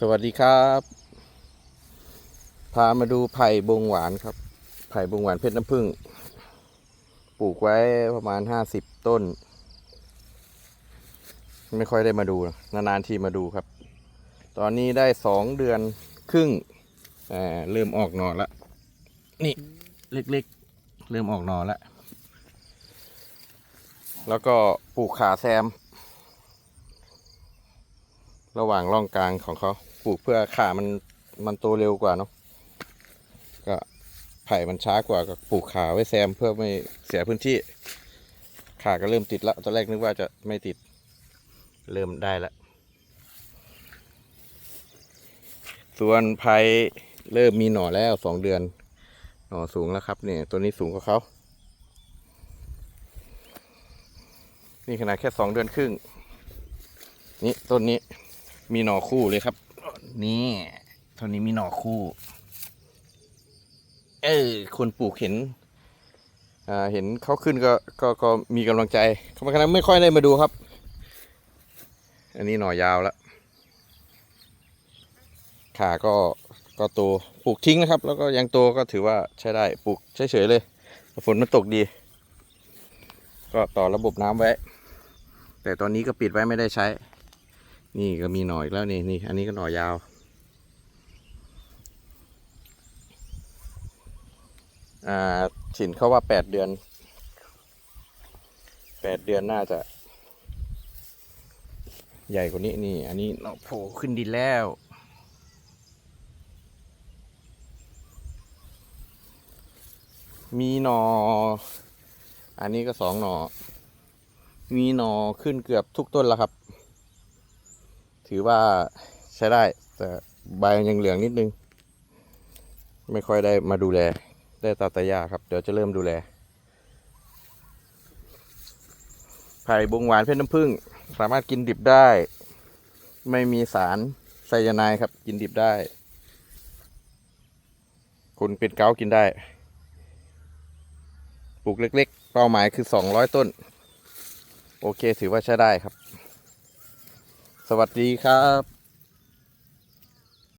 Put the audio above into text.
สวัสดีครับ พามาดูไผ่บงหวานครับ ไผ่บงหวานเพชรน้ำผึ้งปลูกไว้ประมาณห้าสิบต้น ไม่ค่อยได้มาดูนะนานๆทีมาดูครับ ตอนนี้ได้สองเดือนครึ่งอ่เริ่มออกหนอล้วนี่เล็กๆ เริ่มออกหนอล้วแล้วก็ปลูกขาแซม ระหว่างร่องกลางของเขาปลูกเพื่อขามันมันโตเร็วกว่าเนาะก็ไผ่มันช้ากว่าก็ปลูกขาไว้แซมเพื่อไม่เสียพื้นที่ ขาก็เริ่มติดแล้วตอนแรกนึกว่าจะไม่ติดเริ่มได้แล้วส่วนไผ่เริ่มมีหน่อแล้วสองเดือน หน่อสูงแล้วครับเนี่ยตัวนี้สูงกว่าเขานี่ขนาดแค่สองเดือนครึ่ง นี่ต้นนี้ มีหน่อคู่เลยครับ นี่ต้นนี้มีหน่อคู่ เออคนปลูกเห็นอ่าเห็นเขาขึ้นก็ก็ก็มีกำลังใจเขาไม่คณะไม่ค่อยได้มาดูครับ อันนี้หน่อยาวแล้วขาก็ก็โตปลูกทิ้งนะครับ แล้วก็ยังโตก็ถือว่าใช้ได้ปลูกเฉยๆเลยฝนมันตกดี ก็ต่อระบบน้ำไว้ แต่ตอนนี้ก็ปิดไว้ไม่ได้ใช้ นี่ก็มีหน่ออีกแล้วนี่นี่อันนี้ก็หน่อยาว อ่าฉินเขาว่าแปดเดือนแปดเดือนน่าจะ ใหญ่กว่านี้นี่ อันนี้เนาะโผล่ขึ้นดินแล้วมีหนอ อันนี้ก็สองหนอ มีหนอขึ้นเกือบทุกต้นแล้วครับ ถือว่าใช้ได้ แต่ใบยังเหลืองนิดนึง ไม่ค่อยได้มาดูแล ได้ตาตายาครับ เดี๋ยวจะเริ่มดูแลไผ่บงหวานเพชรน้ำผึ้งสามารถกินดิบได้ ไม่มีสารไซยาไนด์ครับ กินดิบได้ คุณเป็นเกากินได้ ปลูกเล็ก ๆ เป้าหมายคือ 200 ต้น โอเคถือว่าใช้ได้ครับ สวัสดีครับ